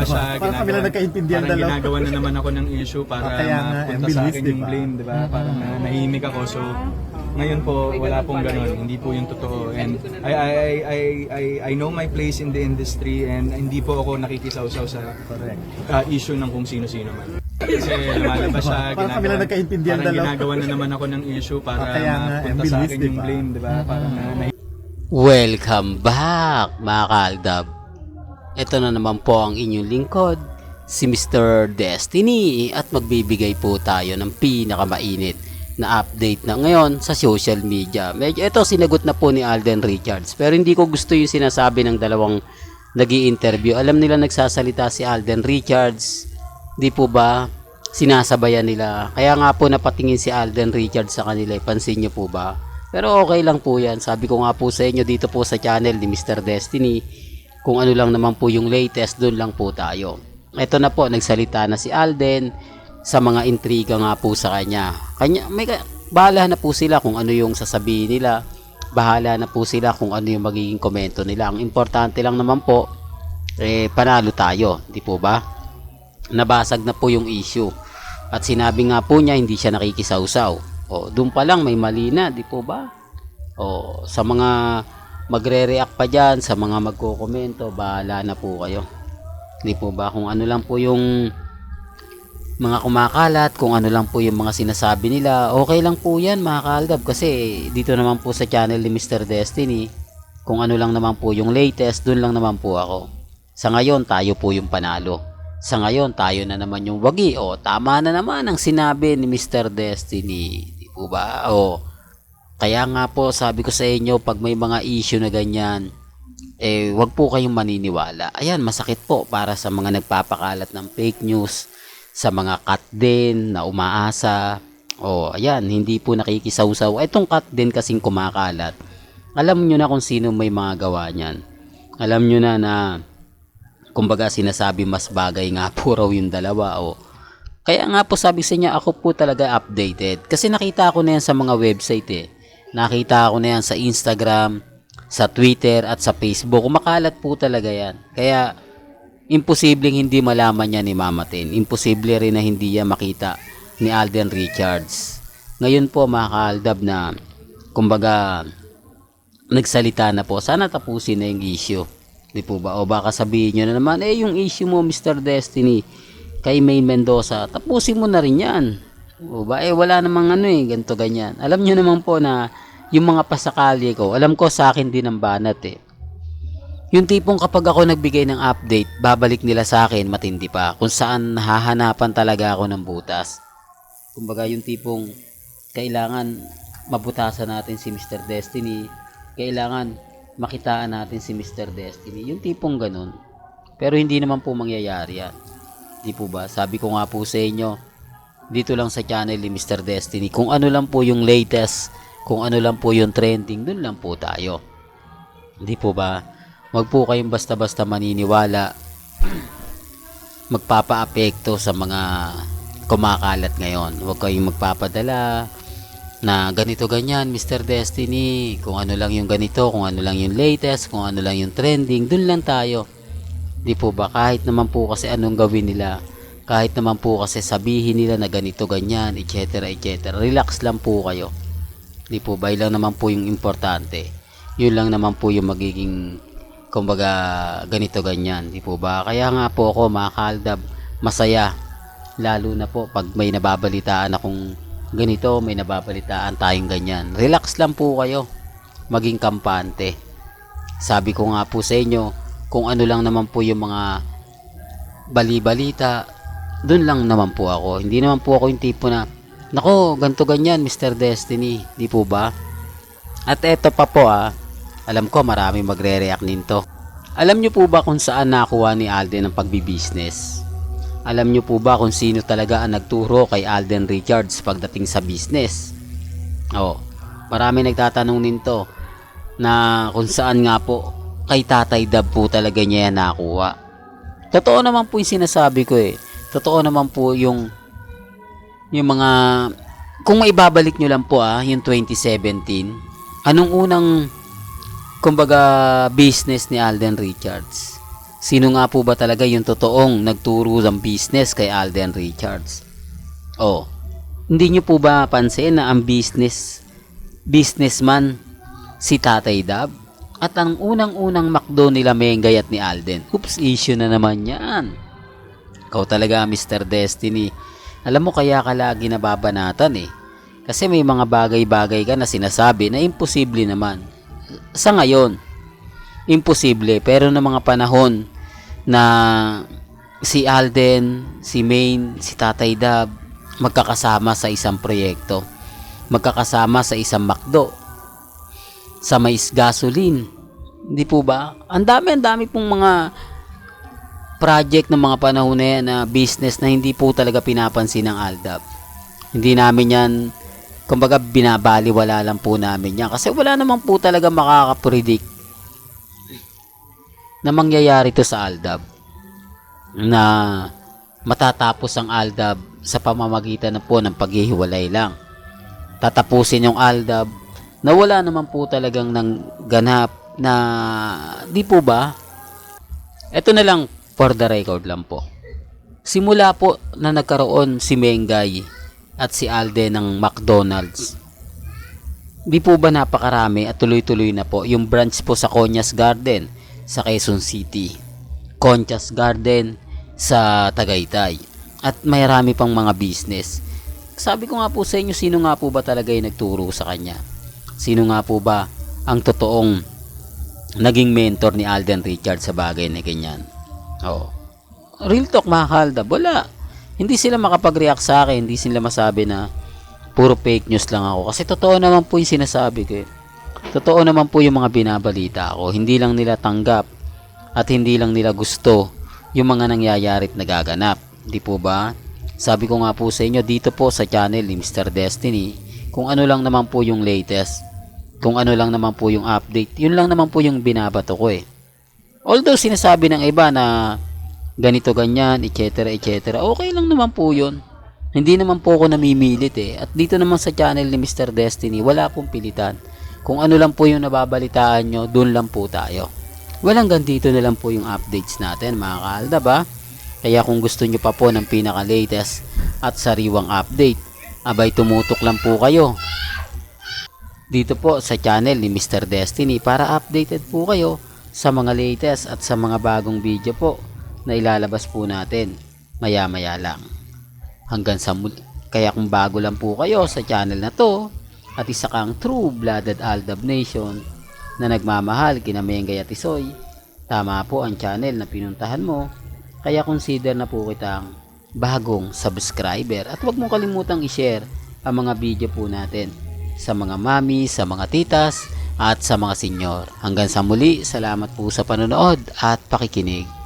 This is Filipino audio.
lumalabas siya. Parang kami lang nagkaintindihan Parang dalawa. ginagawa na naman ako ng issue para Ah, kaya nga, mapunta sa bilis, akin di yung ba? blame, di ba? Parang na, nahimik ako. So, ngayon po, wala pong ganun. Hindi po yung totoo. And I, I, I, I, I, I know my place in the industry and hindi po ako nakikisaw-saw sa Correct. uh, issue ng kung sino-sino man. Kasi lumalabas siya. Parang kami lang nagkaintindihan parang dalawa. ginagawa na naman ako ng issue para Ah, kaya nga, mapunta sa bilis, akin di yung ba? blame, di ba? Parang na, na Welcome back mga kaaldab. Ito na naman po ang inyong lingkod, si Mr. Destiny at magbibigay po tayo ng pinakamainit na update na ngayon sa social media. Medyo ito sinagot na po ni Alden Richards pero hindi ko gusto yung sinasabi ng dalawang nag interview Alam nila nagsasalita si Alden Richards. Di po ba sinasabayan nila? Kaya nga po napatingin si Alden Richards sa kanila. eh. Pansin niyo po ba? Pero okay lang po yan. Sabi ko nga po sa inyo dito po sa channel ni Mr. Destiny. Kung ano lang naman po yung latest, doon lang po tayo. Ito na po, nagsalita na si Alden sa mga intriga nga po sa kanya. Kanya may bahala na po sila kung ano yung sasabihin nila. Bahala na po sila kung ano yung magiging komento nila. Ang importante lang naman po, eh, panalo tayo. Di po ba? Nabasag na po yung issue. At sinabi nga po niya, hindi siya nakikisawsaw. O, doon pa lang may mali na, di po ba? O, sa mga magre-react pa dyan, sa mga magko-komento, bahala na po kayo. Di po ba? Kung ano lang po yung mga kumakalat, kung ano lang po yung mga sinasabi nila, okay lang po yan mga kaaldab. Kasi dito naman po sa channel ni Mr. Destiny, kung ano lang naman po yung latest, dun lang naman po ako. Sa ngayon, tayo po yung panalo. Sa ngayon, tayo na naman yung wagi. O, tama na naman ang sinabi ni Mr. Destiny. Di po ba? O, kaya nga po, sabi ko sa inyo, pag may mga issue na ganyan, eh, wag po kayong maniniwala. Ayan, masakit po para sa mga nagpapakalat ng fake news, sa mga cut din na umaasa. O, ayan, hindi po nakikisawsaw. Itong cut din kasing kumakalat. Alam nyo na kung sino may mga gawa niyan. Alam nyo na na, kumbaga sinasabi mas bagay nga po raw yung dalawa. O, kaya nga po sabi sa inyo, ako po talaga updated. Kasi nakita ko na yan sa mga website eh. Nakita ko na yan sa Instagram, sa Twitter at sa Facebook. Kumakalat po talaga yan. Kaya imposibleng hindi malaman niya ni Mama Tin. Imposible rin na hindi niya makita ni Alden Richards. Ngayon po mga kaaldab na kumbaga nagsalita na po. Sana tapusin na yung issue. Di po ba? O baka sabihin nyo na naman, eh yung issue mo Mr. Destiny kay May Mendoza, tapusin mo na rin yan. O ba? Eh wala namang ano eh, ganto ganyan. Alam nyo naman po na yung mga pasakali ko, alam ko sa akin din ang banat eh. Yung tipong kapag ako nagbigay ng update, babalik nila sa akin matindi pa. Kung saan hahanapan talaga ako ng butas. Kumbaga yung tipong kailangan mabutasan natin si Mr. Destiny. Kailangan makitaan natin si Mr. Destiny. Yung tipong ganun. Pero hindi naman po mangyayari yan. Di po ba? Sabi ko nga po sa inyo, dito lang sa channel ni Mr. Destiny, kung ano lang po yung latest, kung ano lang po yung trending, dun lang po tayo. Di po ba? Huwag po kayong basta-basta maniniwala magpapa-apekto sa mga kumakalat ngayon. Huwag kayong magpapadala na ganito ganyan, Mr. Destiny, kung ano lang yung ganito, kung ano lang yung latest, kung ano lang yung trending, dun lang tayo. Di po ba? Kahit naman po kasi anong gawin nila, kahit naman po kasi sabihin nila na ganito ganyan, etc. etc. Relax lang po kayo. Di po ba? Lang naman po yung importante. Yun lang naman po yung magiging kumbaga ganito ganyan. Di po ba? Kaya nga po ako mga masaya. Lalo na po pag may nababalitaan akong ganito, may nababalitaan tayong ganyan. Relax lang po kayo. Maging kampante. Sabi ko nga po sa inyo, kung ano lang naman po yung mga bali-balita, dun lang naman po ako. Hindi naman po ako yung tipo na, nako, ganto ganyan, Mr. Destiny. Di po ba? At eto pa po ah, alam ko marami magre-react nito. Alam nyo po ba kung saan nakuha ni Alden ang pagbibusiness? Alam nyo po ba kung sino talaga ang nagturo kay Alden Richards pagdating sa business? Oh, marami nagtatanong nito na kung saan nga po kay Tatay Dab po talaga niya yan nakuha. Totoo naman po yung sinasabi ko eh. Totoo naman po yung yung mga kung maibabalik nyo lang po ah, yung 2017, anong unang kumbaga business ni Alden Richards? Sino nga po ba talaga yung totoong nagturo ng business kay Alden Richards? Oh, hindi nyo po ba pansin na ang business, businessman si Tatay Dab? At ang unang-unang makdo nila Mengay at ni Alden. Oops, issue na naman yan. Ikaw talaga, Mr. Destiny. Alam mo kaya ka lagi nababanatan eh. Kasi may mga bagay-bagay ka na sinasabi na imposible naman. Sa ngayon, imposible. Pero ng mga panahon na si Alden, si Maine, si Tatay Dab, magkakasama sa isang proyekto. Magkakasama sa isang makdo. Sa mais gasoline. Hindi po ba? Ang dami, ang dami pong mga project ng mga panahon na yan na business na hindi po talaga pinapansin ng Aldab. Hindi namin yan, kumbaga binabaliwala lang po namin yan. Kasi wala naman po talaga makakapredict na mangyayari to sa Aldab. Na matatapos ang Aldab sa pamamagitan na po ng paghihiwalay lang. Tatapusin yung Aldab na wala naman po talagang nang ganap na di po ba ito na lang for the record lang po. Simula po na nagkaroon si Mengay at si Alde ng McDonald's. Di po ba napakarami at tuloy-tuloy na po yung branch po sa Conyas Garden sa Quezon City. Conchas Garden sa Tagaytay. At mayroon pang mga business. Sabi ko nga po sa inyo, sino nga po ba talaga yung nagturo sa kanya? Sino nga po ba ang totoong naging mentor ni Alden Richards sa bagay na ganyan? Oo. Real talk mga kaldab, wala. Hindi sila makapag-react sa akin, hindi sila masabi na puro fake news lang ako. Kasi totoo naman po yung sinasabi ko. eh. Totoo naman po yung mga binabalita ko. Hindi lang nila tanggap at hindi lang nila gusto yung mga nangyayari at nagaganap. Di po ba? Sabi ko nga po sa inyo dito po sa channel ni Mr. Destiny, kung ano lang naman po yung latest, kung ano lang naman po yung update, yun lang naman po yung binabato ko eh. Although sinasabi ng iba na ganito ganyan, etc. etc. Okay lang naman po yun. Hindi naman po ako namimilit eh. At dito naman sa channel ni Mr. Destiny, wala pong pilitan. Kung ano lang po yung nababalitaan nyo, dun lang po tayo. Walang dito na lang po yung updates natin mga kaalda ba? Kaya kung gusto nyo pa po ng pinaka-latest at sariwang update, abay tumutok lang po kayo dito po sa channel ni Mr. Destiny para updated po kayo sa mga latest at sa mga bagong video po na ilalabas po natin maya maya lang. Hanggang sa muli. Kaya kung bago lang po kayo sa channel na to at isa kang true blooded Aldab Nation na nagmamahal kina Mengay at Isoy, tama po ang channel na pinuntahan mo. Kaya consider na po kitang bagong subscriber at huwag mong kalimutang i-share ang mga video po natin sa mga mami, sa mga titas at sa mga senyor. Hanggang sa muli, salamat po sa panonood at pakikinig.